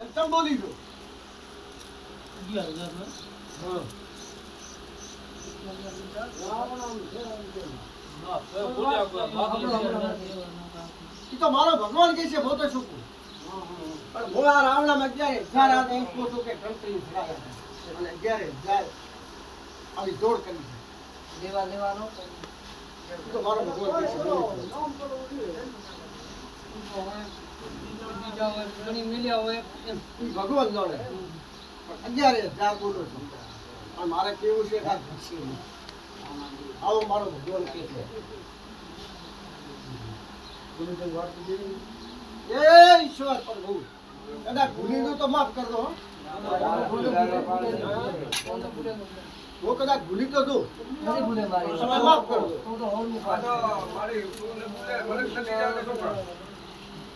તમે બોલી દો તો મારો ભગવાન કે છે પોતે શું પણ હું આ રાવણામાં જ્યારે જ્યારે આ એમ કહું કે છે. અને જ્યારે જાય આવી દોડ કરી. લેવા લેવાનો તો મારો ભગવાન છે બોલી હોય ઘણી મિલ્યા હોય એમ. ભગવાન જાણે પણ અત્યારે બોલો પણ મારે કેવું છે કે આ નહીં. આવો મારો ભગવાન કહે છે. એ ઈશ્વર પ્રભુ. કદાચ ભૂલી દો તો માફ કર દો હો. હું કદાચ ભૂલી તો દઉં ભૂલે તમે માફ કરો.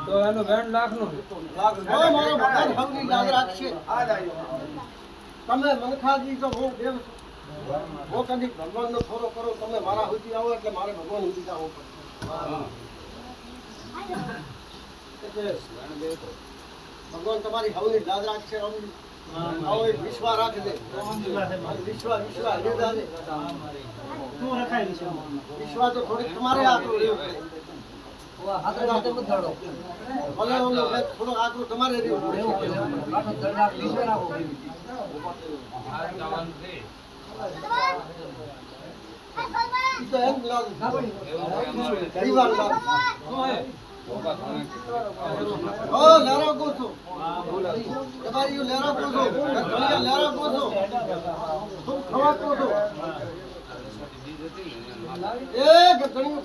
તો એનો બેન લાખ નો ભગવાન તમે મનખાજી તો હું દેવ. હું કદી ભગવાનનો થોડો કરો તમે મારા સુધી આવો એટલે મારે ભગવાન સુધી પડે ભગવાન તમારી હવની લાજ રાખશે હવની. આવો એક વિશ્વાસ રાખજે વિશ્વાસ વિશ્વાસ લીધા છે. વિશ્વાસ તો થોડીક તમારે આકરું રહેવું પડે. વાહ, હાથો હાથો મત ધડો. ભલે ઓલું કંઈક તમારે રહેવું પડે. એવું પડે. હાથો ધડ રાખ, વિશ્વાસ રાખો. ઈ તો એમ લાગે પરિવાર લાગે ઓ લેરો ગોસો તમારી યુ લેરો ગોસો ઘણીયા લેરો ગોસો તું ખમા ગોસો એ ઘણીયું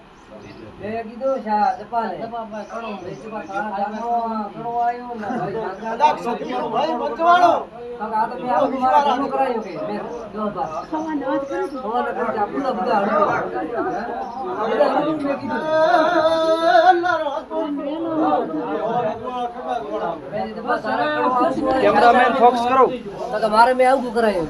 કેમેરામેન ફોક્સ કરો. મારે મેં આવું કરાયું.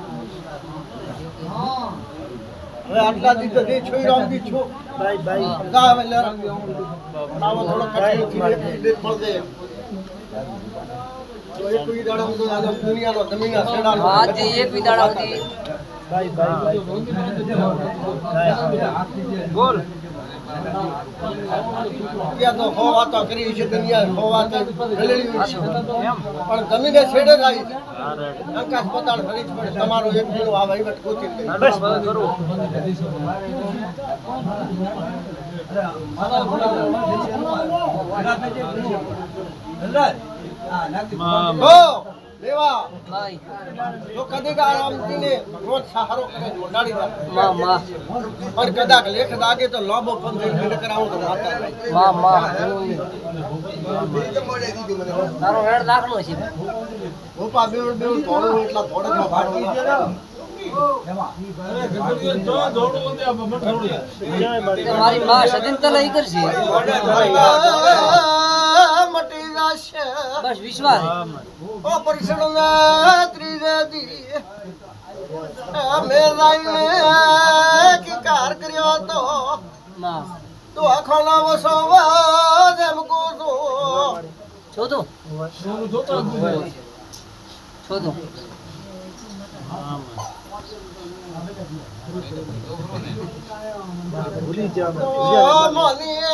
આટલા દિવસ દે છોઈ રામ દી છો. ભાઈ ભાઈ જા હવે લે. આવો થોડો થી એક પડ દે. તો એક વી દાડો તો આ દુનિયાનો જમીનના હા જી એક વિદાડા હતી. ભાઈ ભાઈ બોલ. ત્યાં તો હો વાતો કરી છે દુનિયા હો વાતો ગલેલી છે. પણ જમીને છેડે જ આવી પતાળ જ પડે. તમારો એક દીનો આ વહીવટ ગોતી લે બસ બસ કરો હો! લેવા. સહારો કરે દે પણ કદાચ લેખ દાગે તો લાંબો પંદર મિનિટ કરાવો તો માતા માં માં તારો હેડ લાખનો છે. ભોપા બેવડ બેવડ ધોળું એટલા મારી માં સદિન તલા ઈ કરશે. બસ વિશ્વાસ. ઓપરેશન ત્રિવેદી ત્રીજે રાઈને મેરાઈને કિકાર કર્યો તો તો આખાના વસો જેમ કોસો છો તો છો તો ભૂલી જા તો મની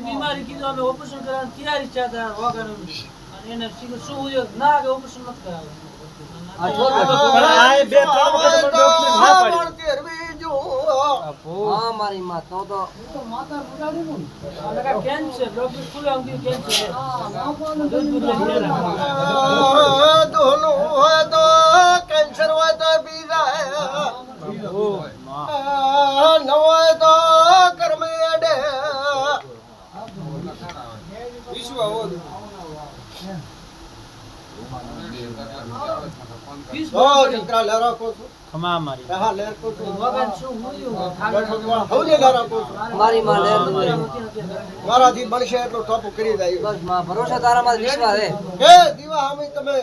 બીમારી કીધું ઓપરેશન કરવાની તૈયારી છે આ મારી માં તો તો કાંઈ કેન્સર ડોક્ટર કેન્સર કેન્સર બીજા નવાય તો કર્મે અડે વિશ્વ. મારાથી બનશે એટલો ટોપ કરી દઈ બસમાં તારામાં વિશ્વાસ હે. દીવા અમે તમે.